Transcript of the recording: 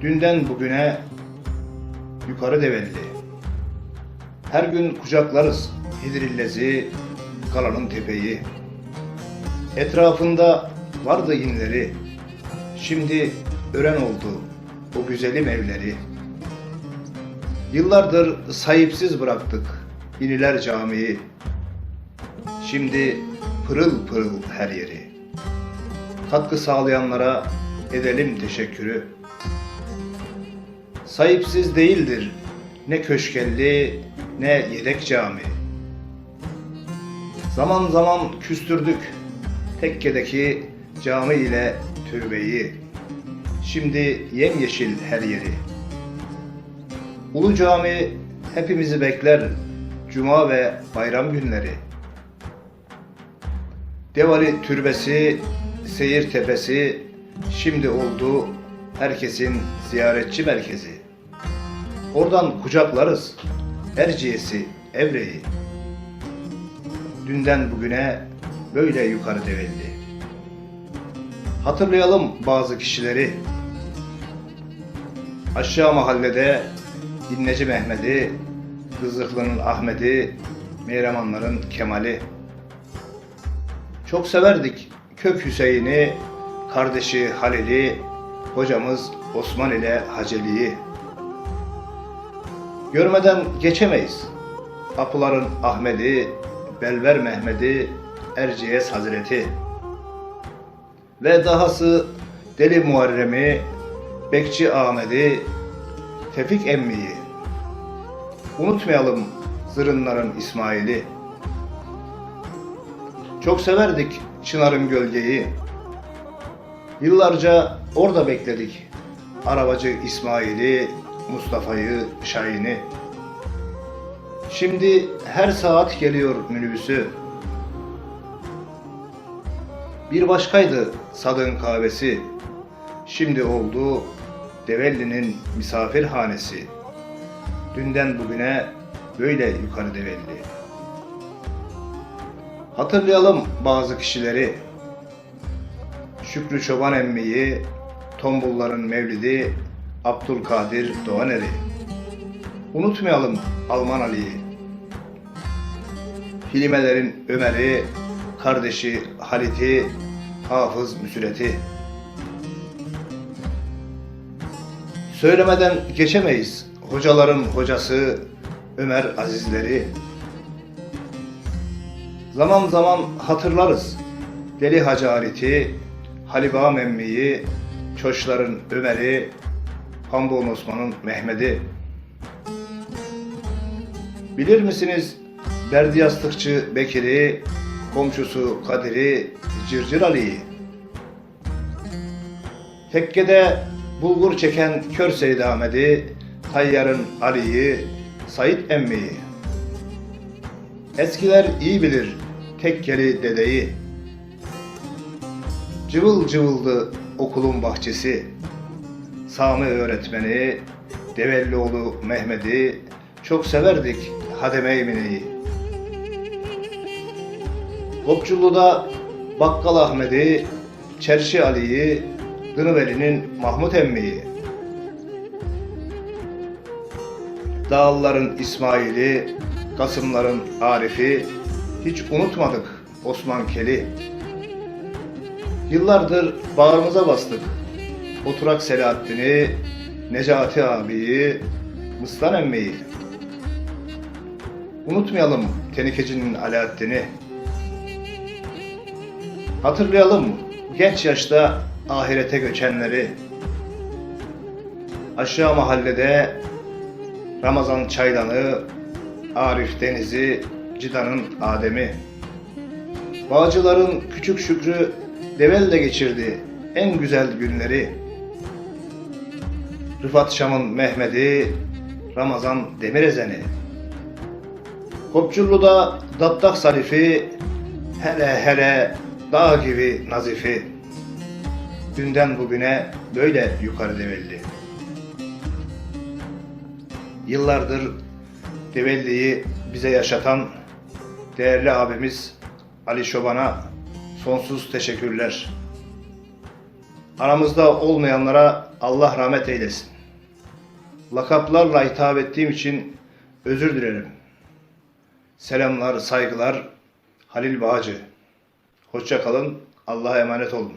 Dünden bugüne yukarı develli. Her gün kucaklarız Hidrillezi, Kalanın tepeyi. Etrafında vardı inleri. Şimdi ören oldu o güzelim evleri. Yıllardır sahipsiz bıraktık iniler camiyi. Şimdi pırıl pırıl her yeri. Katkı sağlayanlara edelim teşekkürü. Sahipsiz değildir ne köşkelli ne yedek cami. Zaman zaman küstürdük tekkedeki cami ile türbeyi. Şimdi yemyeşil her yeri. Ulu cami hepimizi bekler cuma ve bayram günleri. Devali türbesi, seyir tepesi şimdi oldu herkesin ziyaretçi merkezi. Oradan kucaklarız Erciyes'i, Evre'yi. Dünden bugüne böyle yukarı develdi. Hatırlayalım bazı kişileri. Aşağı mahallede İnneci Mehmet'i, Kızıklı'nın Ahmet'i, Meyramanların Kemal'i. Çok severdik Kök Hüseyin'i, kardeşi Halil'i, hocamız Osman ile Haceli'yi. Görmeden geçemeyiz. Apıların Ahmet'i, Belver Mehmet'i, Erciyes Hazreti. Ve dahası Deli Muharrem'i, Bekçi Ahmet'i, Tefik Emmi'yi. Unutmayalım zırınların İsmail'i. Çok severdik Çınar'ın gölgeyi. Yıllarca orada bekledik. Arabacı İsmail'i, Mustafa'yı, Şahin'i. Şimdi her saat geliyor minibüsü. Bir başkaydı Sadın kahvesi. Şimdi oldu Develli'nin misafirhanesi. Dünden bugüne böyle yukarı Develli. Hatırlayalım bazı kişileri. Şükrü Çoban emmiyi, Tombulların Mevlidi, Abdülkadir Doğaner'i. Unutmayalım Alman Ali'yi. Hilimelerin Ömer'i, kardeşi Halit'i, Hafız Müsret'i. Söylemeden geçemeyiz hocaların hocası Ömer Azizleri. Zaman zaman hatırlarız Deli Hacı Halit'i, Haliba Memmi'yi, Çoşların Ömer'i, Pambon Osman'ın Mehmet'i. Bilir misiniz Derdi Yastıkçı Bekir'i, komşusu Kadir'i, Cırcır Ali'yi? Tekkede bulgur çeken Kör Seyyid Ahmet'i, Tayyar'ın Ali'yi, Said Emmi'yi. Eskiler iyi bilir tekkeli dedeyi. Cıvıl cıvıldı okulun bahçesi. Sami öğretmeni, Devellioğlu Mehmet'i çok severdik Hademe Emine'yi. Kopçulu'da Bakkal Ahmet'i, Çerşi Ali'yi, Dınıveli'nin Mahmut Emmi'yi. Dağlıların İsmail'i, Kasımların Arif'i hiç unutmadık Osman Keli. Yıllardır bağrımıza bastık. Oturak Selahattin'i, Necati abiyi, Mıstan emmiyi. Unutmayalım Tenikeci'nin Alaaddin'i. Hatırlayalım genç yaşta ahirete göçenleri. Aşağı mahallede Ramazan Çaylan'ı, Arif Deniz'i, Cidan'ın Adem'i. Bağcıların küçük Şükrü Devel'de geçirdi en güzel günleri. Rıfat Şam'ın Mehmet'i, Ramazan Demirezen'i. Kopçullu'da Dattak Sarifi, hele hele dağ gibi nazifi. Dünden bugüne böyle yukarı develli. Yıllardır Develli'yi bize yaşatan değerli abimiz Ali Şoban'a sonsuz teşekkürler. Aramızda olmayanlara Allah rahmet eylesin. Lakaplarla hitap ettiğim için özür dilerim. Selamlar, saygılar. Halil Bağcı. Hoşça kalın. Allah'a emanet olun.